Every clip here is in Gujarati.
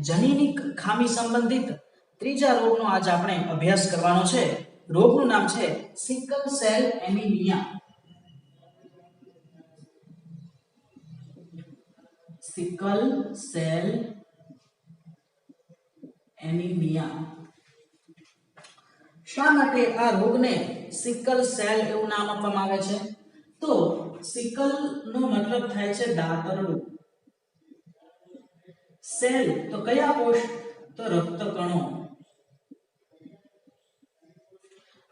જનીનિક ખામી સંબંધિત ત્રીજા રોગનો આજ આપણે અભ્યાસ કરવાનો છે. રોગનું નામ છે sickle cell anaemia. Sickle cell anaemia. શા માટે આ રોગને સિકલ સેલ એવું નામ આપવામાં આવે છે? તો સિકલ નો મતલબ થાય છે દાતરડું. સેલ, તો કયા કોષ? તો રક્તકણો.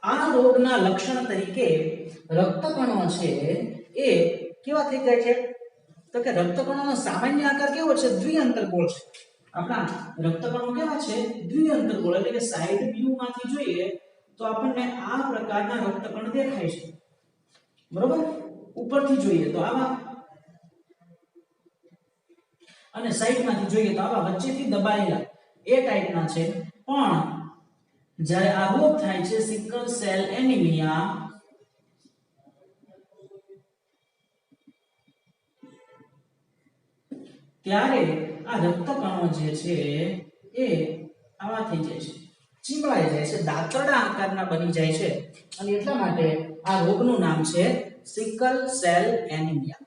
આ રોગના લક્ષણ તરીકે રક્તકણો છે એ કેવા થઈ જાય છે? તો કે રક્તકણોનો સામાન્ય આકાર કેવો છે? દ્વિઅંતરગોળ છે? આપણા રક્તકણો કેવા છે? દ્વિઅંતરગોળ એટલે કે સાઈડ વ્યૂ માંથી જોઈએ તો આપણને આ પ્રકારના રક્તકણ દેખાય છે. બરોબર? ઉપરથી જોઈએ તો આવા અને સાઈડમાંથી જોઈએ તો આવા વચ્ચેથી દબાયેલા એ ટાઈપના છે. પણ જ્યારે આ રોગ થાય છે સિકલ સેલ એનિમિયા, ત્યારે આ રક્તકણો જે છે એ આવા થઈ જાય છે. ચીમળાઈ જાય છે. દાંતરડા આકારના બની જાય છે. અને એટલા માટે આ રોગનું નામ છે સિકલ સેલ એનિમિયા.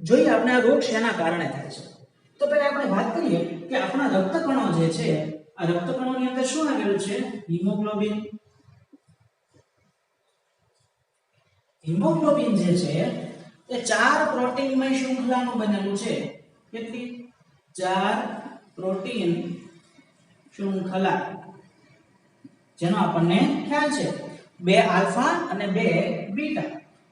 જોઈએ આપણે આ રોગ શેના કારણે થાય છે? તો પહેલા આપણે વાત કરીએ કે આપણા રક્તકણો જે છે, આ રક્તકણોની અંદર શું આવેલું છે? હિમોગ્લોબિન. હિમોગ્લોબિન જે છે, એ ચાર પ્રોટીનમય શૃંખલાનું બનેલું છે. કેટલી? ચાર પ્રોટીન શૃંખલા. જેનો આપણને ખ્યાલ છે. બે આલ્ફા અને બે બીટા.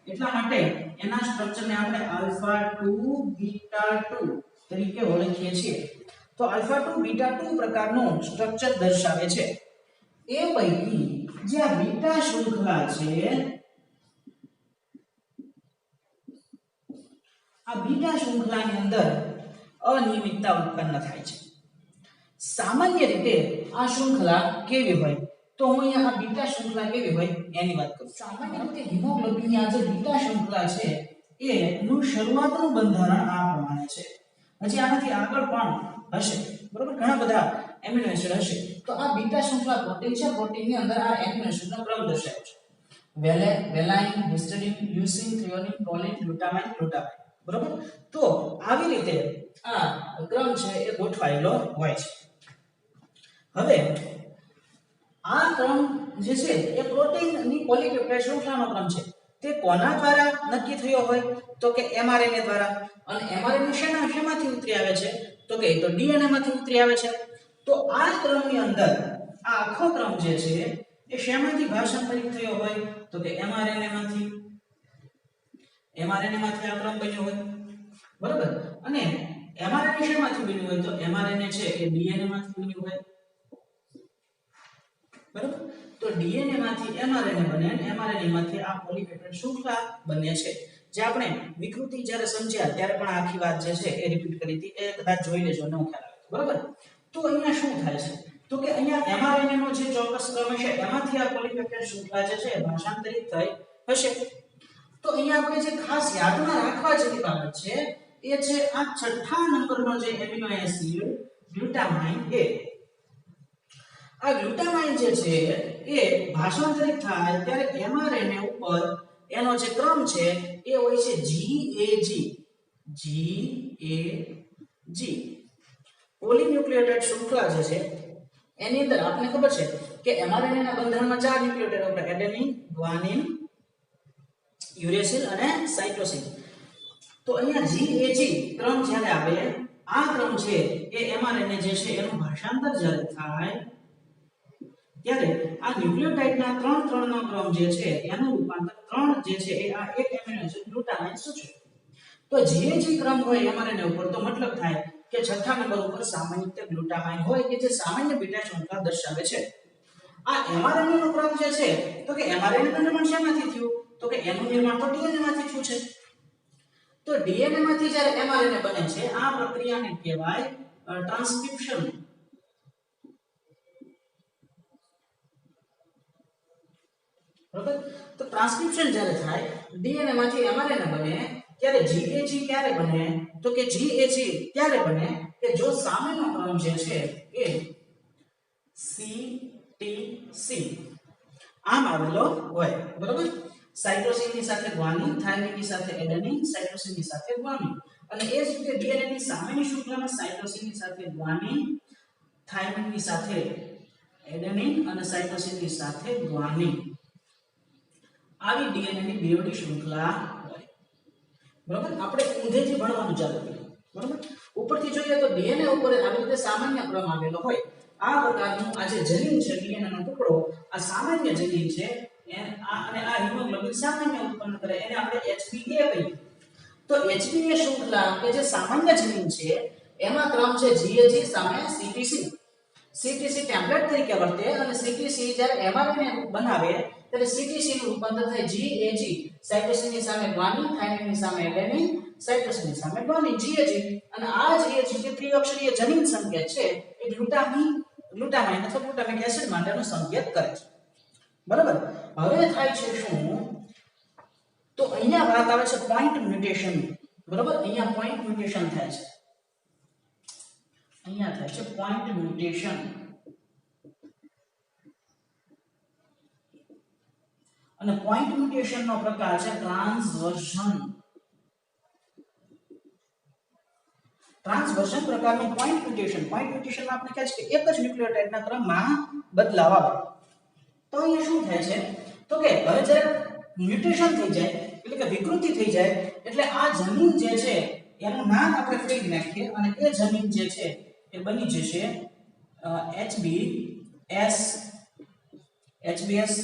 એટલા માટે એના સ્ટ્રક્ચરને આપણે આલ્ફા 2 બીટા 2 તરીકે ઓળખીએ છીએ. તો આલ્ફા ટુ, બીટા ટુ પ્રકારનું સ્ટ્રક્ચર દર્શાવે છે. એ પૈકી જે આ બીટા શૃંખલા છે, આ બીટા શૃંખલાની અંદર અનિયમિતતા ઉત્પન્ન થાય છે. સામાન્ય રીતે આ શૃંખલા કેવી હોય? તો હું અહીંયા આ બીટા શૃંખલા કેવી હોય એની વાત કરું. સામાન્ય રીતે હિમોગ્લોબિનની આ જે બીટા શૃંખલા છે એનું શરૂઆતનું બંધારણ આ પ્રમાણે છે. હજી આનાથી આગળ પણ હશે. બરોબર? ઘણા બધા એમિનો એસિડ હશે. તો આ બીટા શૃંખલા પ્રોટીન છે. પ્રોટીનની અંદર આ એમિનો એસિડનો ક્રમ દર્શાવ્યો છે. વેલે, valine histidine leucine threonine proline, glutamine glutamine. બરોબર? તો આવી રીતે આ ક્રમ છે એ ગોઠવાયેલો હોય છે. હવે આ ક્રમ જે છે એ પ્રોટીનની પોલીપેપ્ટાઇડ શૃંખલાનો ક્રમ છે. તે કોના દ્વારા નક્કી થયો હોય? તો કે એમઆરએનએ દ્વારા. અને એમઆરએનએ શેના, શેમાંથી ઉતરી આવે છે? તો કે તો ડીએનએ માંથી ઉતરી આવે છે. તો આ ક્રમની અંદર, આ આખો ક્રમ જે છે, એ શેમાંથી ભાષાંતરિત થયો હોય? તો કે એમઆરએનએ માંથી એમઆરએનએ માંથી આ ક્રમ બન્યો હોય. બરાબર? અને એમઆરએનએ શેમાંથી બન્યું હોય? તો એમઆરએનએ છે એ ડીએનએ માંથી બન્યું હોય. બરાબર? તો ડીએનએ માંથી એમઆરએનએ બને અને એમઆરએનએ માંથી આ પોલીપેપ્ટાઇડ શૃંખલા બને છે. જે આપણે વિકૃતિ જ્યારે સમજ્યા ત્યારે પણ આખી વાત જે છે એ રિપીટ કરી હતી. એ કદાચ જોઈ લેજો ન ખ્યાલ આવે બરાબર? તો અહીંયા શું થાય છે? તો કે અહીંયા એમઆરએનએ નો જે ચોક્કસ ક્રમ છે એમાંથી આ પોલીપેપ્ટાઇડ શૃંખલા જે છે ભાષાંતરિત થઈ હશે. તો અહીંયા આપણે જે ખાસ યાદમાં રાખવા જેવી બાબત છે, એ છે આ છઠ્ઠા નંબરનો જે એમિનો એસિડ ગ્લુટામાઇન એ આ ગ્લુટામાઇન જે છે, એ ભાષાંતરિત થાય ત્યારે એમઆરએનએ ઉપર એનો જે ક્રમ છે, એ હોય છે GAG GAG પોલીન્યુક્લિયોટાઇડ શૃંખલા જે છે, એની અંદર આપને ખબર છે કે એમઆરએનએ ના બંધારણમાં ચાર ન્યુક્લિયોટાઇડ આપણે એડેનિન ગ્વાનિન યુરેસિલ અને સાઇટોસિન તો અહીંયા GAG ક્રમ જ્યારે આવે આ ક્રમ છે, એ એમઆરએનએ જે છે, એનું ભાષાંતર જ્યારે થાય ત્યારે આ ન્યુક્લિયોટાઇડના ત્રણ ત્રણ નો ક્રમ જે છે એનું રૂપાંતર ત્રણ જે છે એ આ એક એમિનો એસિડ ગ્લુટામાઇન સૂચવે તો જે જે ક્રમ હોય mRNA ઉપર તો મતલબ થાય કે છઠ્ઠા નંબર ઉપર સામાન્ય રીતે ગ્લુટામાઇન હોય કે જે સામાન્ય બીટા શૃંખલા દર્શાવે છે. આ એમઆરએનએ નો ક્રમ જે છે, તો કે એમઆરએનએ નું નિર્માણ શેમાંથી થયું? તો કે એનું નિર્માણ તો ડીએનએ માંથી થયું છે. તો ડીએનએ માંથી જ્યારે એમઆરએનએ બને છે, આ પ્રક્રિયાને કહેવાય ટ્રાન્સક્રિપ્શન બરોબર? તો ટ્રાન્સક્રિપ્શન જ્યારે થાય ડીએનએ માંથી એમઆરએનએ બને, ત્યારે જીએજી ક્યારે બને? તો કે જીએજી ત્યારે બને? કે જો સામેનો ક્રમ જે છે એ સી ટી સી આમ આવેલો હોય, બરોબર? સાઇટોસિનની સાથે ગ્વાનિન થાઇમિનની સાથે એડેનિન સાઇટોસિનની સાથે ગ્વાનિન અને એ જ રીતે ડીએનએ ની સામેની શૃંખલામાં સાઇટોસિનની સાથે ગ્વાનિન થાઇમિનની સાથે એડેનિન અને સાઇટોસિનની સાથે ગ્વાનિન આવી ડીએનએ ની બેવડી શૃંખલા બરાબર? આપણે ઊંધેથી ભણવાનું ચાલુ કર્યું. બરાબર? ઉપરથી જોઈએ તો ડીએનએ ઉપર આવી રીતે સામાન્ય ક્રમ આવેલો હોય. આ પ્રકારનું આ જે જનીન છે ડીએનએ નો ટુકડો. આ સામાન્ય જનીન છે અને આ હિમોગ્લોબિન સામાન્ય ઉત્પન્ન કરે. એને આપણે HBA કહીએ. તો HBA શૃંખલા કે જે સામાન્ય જનીન છે, એમાં ક્રમ છે GAG સામે CTC CTC ટેમ્પલેટ તરીકે વર્તે અને CTC જ્યારે mRNA બનાવે ત્યારે સીટીસી નું રૂપાંતર થાય GAG સાઇટોસિનની સામે ગ્વાનિન થાઇમિનની સામે એડેનિન સાઇટોસિનની સામે ગ્વાનિન જીએજી અને આ જીએજી જે ત્રિઅક્ષરીય જનીન સંકેત છે, એ ગ્લુટામિન ગ્લુટામાઇન અથવા ગ્લુટામિક એસિડ માટેનો સંકેત કરે છે. બરાબર? હવે થાય છે શું? તો અહીંયા વાત આવે છે પોઈન્ટ મ્યુટેશન બરાબર? અહીંયા પોઈન્ટ મ્યુટેશન થાય છે. અહીંયા થાય છે પોઈન્ટ મ્યુટેશન અને પોઈન્ટ મ્યુટેશન નો પ્રકાર છે ટ્રાન્સવર્ઝન ટ્રાન્સવર્ઝન પ્રકારનું પોઈન્ટ મ્યુટેશન પોઈન્ટ મ્યુટેશનમાં આપણે કહે છે કે એક જ ન્યુક્લિયોટાઇડના ક્રમમાં બદલાવ આવે તો અહીંયા શું થાય છે? તો કે હવે જ્યારે મ્યુટેશન થઈ જાય, એટલે કે વિકૃતિ થઈ જાય, એટલે આ જમીન જે છે, એનું નામ આપણે ફેરવી નાખીએ અને એ જમીન જે છે, એ બની જશે એચબી એસ એચબીએસ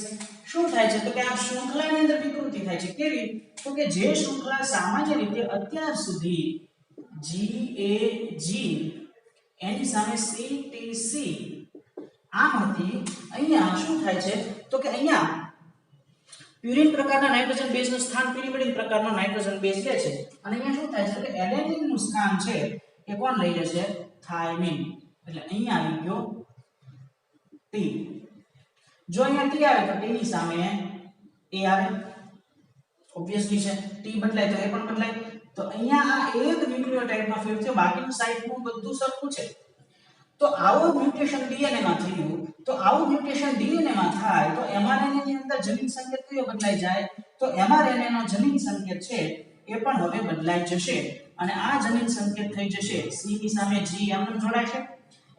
શું થાય છે? તો કે આ શૃંખલાની અંદર વિકૃતિ થાય છે. કેવી? તો કે જે શૃંખલા સામાન્ય રીતે અત્યાર સુધી જી એ જી એની સામે સી ટી સી આમ હતી, અહીંયા શું થાય છે? તો કે અહીંયા પ્યુરિન પ્રકારના નાઇટ્રોજન બેઝનું સ્થાન પિરિમિડિન પ્રકારનો નાઇટ્રોજન બેઝ લે છે. અને અહીંયા શું થાય છે? કે એડેનિનનું સ્થાન છે. એ કોણ લઈ લે છે? થાઇમિન. એટલે અહીંયા આવી ગયો ટી જો અહીંયા t આવે તો t ની સામે, એ આવે. ઓબ્વિયસલી છે. ટી બદલાય તો એ પણ બદલાય. તો અહીંયા આ એક ન્યુક્લિયોટાઇડમાં ફેર છે બાકીનું સાઇડનું બધું સરખું છે. તો આવું મ્યુટેશન ડીએનએ માં થયું, તો આવું મ્યુટેશન ડીએનએ માં થાય, તો mRNA ની અંદર જનીન સંકેત કયો બદલાઈ જાય? તો mRNA નો જનીન સંકેત છે, એ પણ હવે બદલાઈ જશે. અને આ જનીન સંકેત થઈ જશે. C ની સામે G એમ જોડાશે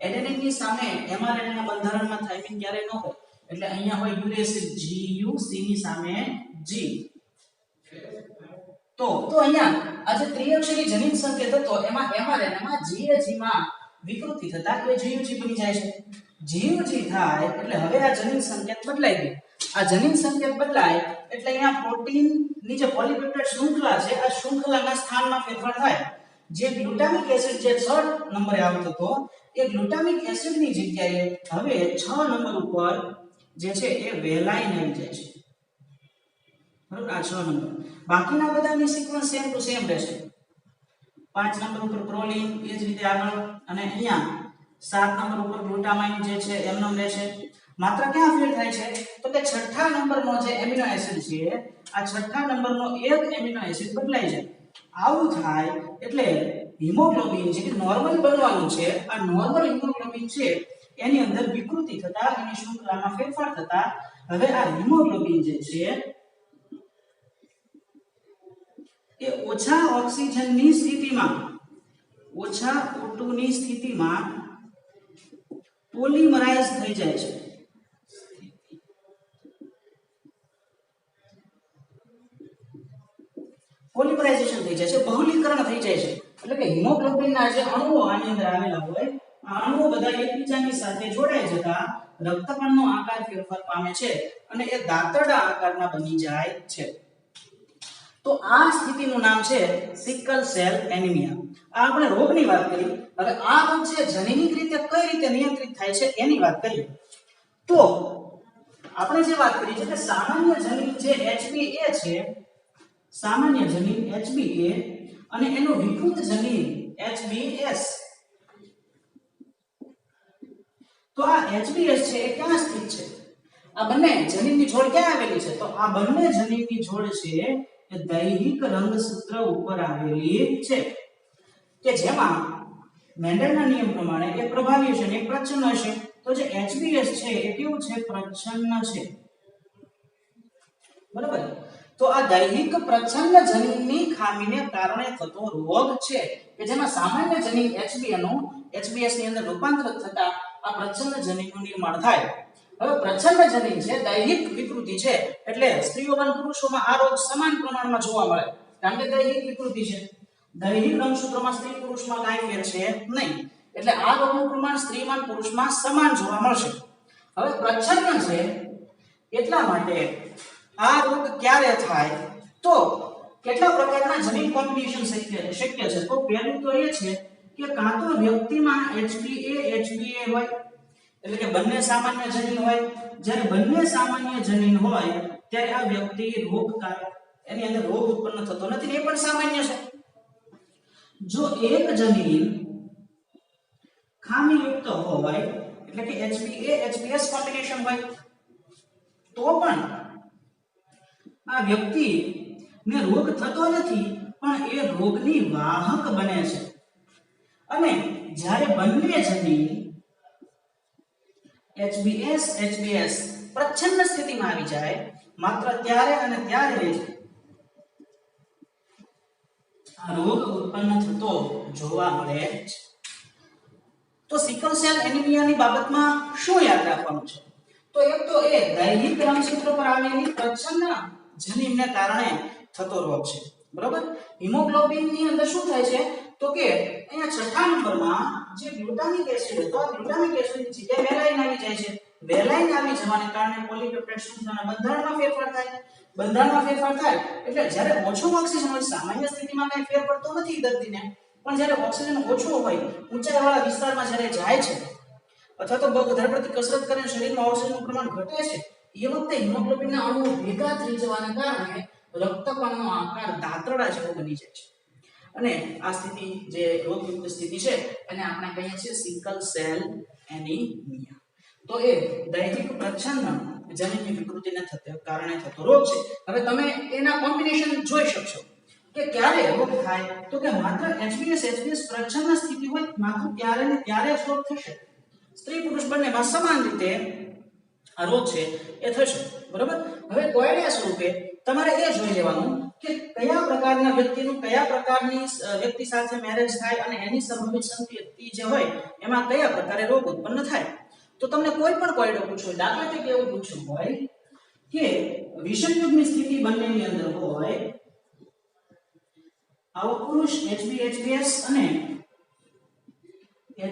એડેનિનની સામે mRNA ના બંધારણમાં થાઇમિન ક્યારેય ન હોય. એટલે અહીંયા હોય યુરેસિલ યુ સી ની સામે જી. તો તો અહીંયા આ જે ત્રિઅક્ષરી જનીન સંકેત હતો એમાં mRNA માં GAG માં વિકૃતિ થતા એ જી બની જાય છે. GUG થાય એટલે હવે આ જનીન સંકેત બદલાઈ ગયો. આ જનીન સંકેત બદલાય એટલે અહીંયા પ્રોટીનની જે પોલીપેપ્ટાઇડ શૃંખલા છે, આ શૃંખલાના સ્થાનમાં ફેરફાર થાય. જે ગ્લુટામિક એસિડ જે 6 નંબરે આવતો હતો, એ ગ્લુટામિક એસિડની જગ્યાએ હવે 6 નંબર ઉપર જે છે એ વહેલાઈને આવી જાય છે. બરાબર? આ છ નંબર. બાકીના બધાની સિક્વન્સ સેમ ટુ સેમ રહેશે. પાંચ નંબર ઉપર પ્રોલિન એ જ રીતે આગળ. અને અહીંયા સાત નંબર ઉપર ગ્લુટામાઇન જે છે એમનો રહેશે. માત્ર ક્યાં ફેર થાય છે? તો કે છઠ્ઠા નંબરનો જે એમિનો એસિડ છે, આ છઠ્ઠા નંબરનો એક એમિનો એસિડ બદલાઈ જાય. આવું થાય એટલે હિમોગ્લોબિન, જે નોર્મલ બનવાનું છે, આ નોર્મલ હિમોગ્લોબિન છે એની અંદર વિકૃતિ થતા એની શૃંખલામાં ફેરફાર થતા. હવે આ હિમોગ્લોબિન જે છે, એ ઓછા ઓક્સિજનની સ્થિતિમાં, ઓછા O2 ની સ્થિતિમાં પોલિમરાઇઝ થઈ જાય છે. પોલિમરાઇઝેશન થઈ જાય છે, બહુલીકરણ થઈ જાય છે. એટલે કે હિમોગ્લોબિનના જે અણુઓ આની અંદર આવેલા હોય અણુઓ બધા એકબીજાની સાથે જોડાઈ જતા રક્તકણનો આકાર ફેરફાર પામે છે અને એ દાંતરડા આકારના બની જાય છે. તો આ સ્થિતિનું નામ છે સિકલ સેલ એનિમિયા. આ આપણે રોગની વાત કરી. હવે આ રોગ છે જનીનિક રીતે કઈ રીતે નિયંત્રિત થાય છે એની વાત કરીએ. તો આપણે જે વાત કરી છે કે સામાન્ય જનીન જે HbA છે, સામાન્ય જનીન HbA અને એનું વિકૃત જનીન HbS તો આ HbS છે, એ ક્યાં સ્થિત છે? આ બંને જનીનની જોડ ક્યાં આવેલી છે? તો આ બંને જનીનની જોડ છે, એ દૈહિક રંગસૂત્ર ઉપર આવેલી છે. કે જેમાં મેન્ડલના નિયમ પ્રમાણે એક પ્રભાવી અને એક પ્રચ્છન્ન હશે. તો જે HBS છે, એ કેવું છે? પ્રચ્છન્ન છે. બરાબર? તો આ દૈહિક પ્રચ્છન્ન જનીનની ખામીને કારણે થતો રોગ છે. કે જેમાં સામાન્ય જનીન HBA નું HBS ની અંદર રૂપાંતર થતા આ પ્રચ્છન્ન જનીનનું નિર્માણ થાય. હવે પ્રચ્છન્ન જનીન છે, દૈહિક વિકૃતિ છે, એટલે સ્ત્રીઓમાં પુરુષોમાં આ રોગ સમાન પ્રમાણમાં જોવા મળે. કારણ કે દૈહિક વિકૃતિ છે. દૈહિક રંગસૂત્રમાં સ્ત્રી પુરુષમાં કાંઈ ફેર છે નહીં. એટલે આ રોગનું પ્રમાણ સ્ત્રીમાં પુરુષમાં સમાન જોવા મળશે. હવે પ્રચ્છન્ન છે, એટલા માટે આ રોગ ક્યારે થાય? તો કેટલા પ્રકારના જનીન કોમ્બિનેશન શક્ય છે? તો પહેલું તો એ છે કે કાં તો વ્યક્તિમાં HBA HBA હોય, એટલે કે બંને સામાન્ય જનીન હોય. જ્યારે બંને સામાન્ય જનીન હોય, ત્યારે આ વ્યક્તિ રોગકારક, એની અંદર રોગ ઉત્પન્ન થતો નથી એ પણ સામાન્ય છે. જો એક જનીન ખામીયુક્ત હોય, એટલે કે HBA HBS કોમ્બિનેશન હોય, તો પણ આ વ્યક્તિ ને રોગ થતો નથી, પણ એ રોગની વાહક બને છે. અને જ્યારે બંને જનીન HBS HBS પ્રચ્છન્ન સ્થિતિમાં આવી જાય, માત્ર ત્યારે અને ત્યારે જ આ રોગ ઉત્પન્ન થતો જોવા મળે છે તો સિકલ સેલ એનિમિયાની બાબતમાં શું યાદ રાખવાનું છે? તો એક તો એ દૈહિક રંગસૂત્ર પર આવેલી પ્રચ્છન્ન જનીનને કારણે થતો રોગ છે. બરોબર? હિમોગ્લોબિનની અંદર શું થાય છે? તો કે અહીંયા છઠ્ઠા નંબરમાં જે ગ્લુટામિક એસિડ હતો, આ ગ્લુટામિક એસિડની જગ્યાએ વેલાઇન આવી જાય છે. વેલાઇન આવી જવાને કારણે પોલિપેપ્ટાઇડ બંધારણમાં ફેરફાર થાય. બંધારણમાં ફેરફાર થાય એટલે જ્યારે ઓછો ઓક્સિજન હોય, સામાન્ય સ્થિતિમાં કઈ ફેર પડતો નથી દર્દીને. પણ જ્યારે ઓક્સિજન ઓછો હોય, ઊંચાઈવાળા વિસ્તારમાં જ્યારે જાય છે, અથવા તો બહુ વધારે પડતી કસરત કરીને શરીરમાં ઓક્સિજનનું પ્રમાણ ઘટે છે, એ વખતે હિમોગ્લોબિનના અણુઓ ભેગા થઈ જવાને કારણે રક્તકણનો આકાર દાંતરડા જેવો બની જાય છે. અને આ સ્થિતિ જે રોગયુક્ત સ્થિતિ છે એને આપણે કહીએ છીએ સિંગલ સેલ એનિમિયા. તો એ દૈહિક પ્રચ્છન્ન જનીનની વિકૃતિને થતે કારણે થતો રોગ છે. હવે તમે એના કોમ્બિનેશન જોઈ શકશો કે ક્યારે રોગ થાય. તો કે માત્ર એચબીએસ એચબીએસ પ્રચ્છન્ન સ્થિતિ હોય માત્ર ત્યારે ને ત્યારે જ રોગ થશે. સ્ત્રી પુરુષ બંનેમાં સમાન રીતે આ રોગ છે એ થશે. બરોબર? હવે કોયડિયા સ્વરૂપે તમારે એ જોઈ લેવાનું કે કયા પ્રકારના વ્યક્તિનું કયા પ્રકારની વ્યક્તિ સાથે મેરેજ થાય અને એની સંભવિત સંપત્તિ જે હોય, એમાં કયા પ્રકારે રોગ ઉત્પન્ન થાય? તો તમને કોઈ પણ કોયડો પૂછો, દાખલા તરીકે એવું પૂછ્યું હોય કે વિષમયુગની સ્થિતિ બંનેની અંદર હોય, આવો પુરુષ HB HBS અને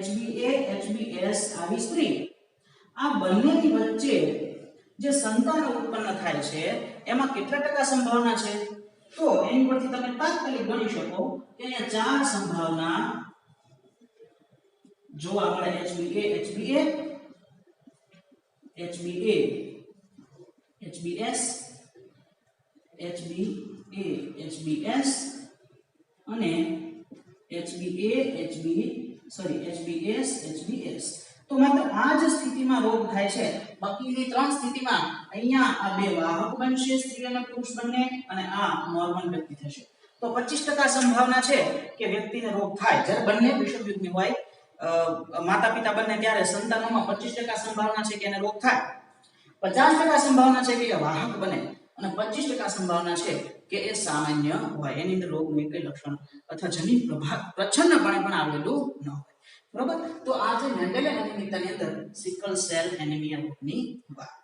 HBA HBS આવી સ્ત્રી, આ બંનેની વચ્ચે જે સંતાન ઉત્પન્ન થાય છે, એમાં કેટલા ટકા સંભાવના છે? તો એની પરથી તમે તાત્કાલિક ગણી શકો કે અહીંયા ચાર સંભાવના જો આપણે HBA HBA HBA HBS HBA HBS અને HBA HB sorry HBS HBS તો માત્ર આ જ સ્થિતિમાં રોગ થાય છે. બાકીની ત્રણ સ્થિતિમાં અહીંયા આ બે વાહક બનશે, સ્ત્રી અને પુરુષ બંને, અને આ નોર્મલ વ્યક્તિ થશે. તો 25% સંભાવના છે કે વ્યક્તિને રોગ થાય. જ્યારે બંને વિષમયુગની હોય માતા પિતા બંને, ત્યારે સંતાનોમાં 25% સંભાવના છે કે એને રોગ થાય. પચાસ ટકા સંભાવના છે કે એ વાહક બને. અને પચીસ ટકા સંભાવના છે કે એ સામાન્ય હોય. એની અંદર રોગનું કઈ લક્ષણ અથવા જનીન પ્રભાવ પ્રચ્છન્નપણે પણ આવેલું ન હોય. બરોબર? તો આ જે મેન્ડેલિયન એનિમિયાની અંદર સિકલ સેલ એનિમિયા રોગની વાત.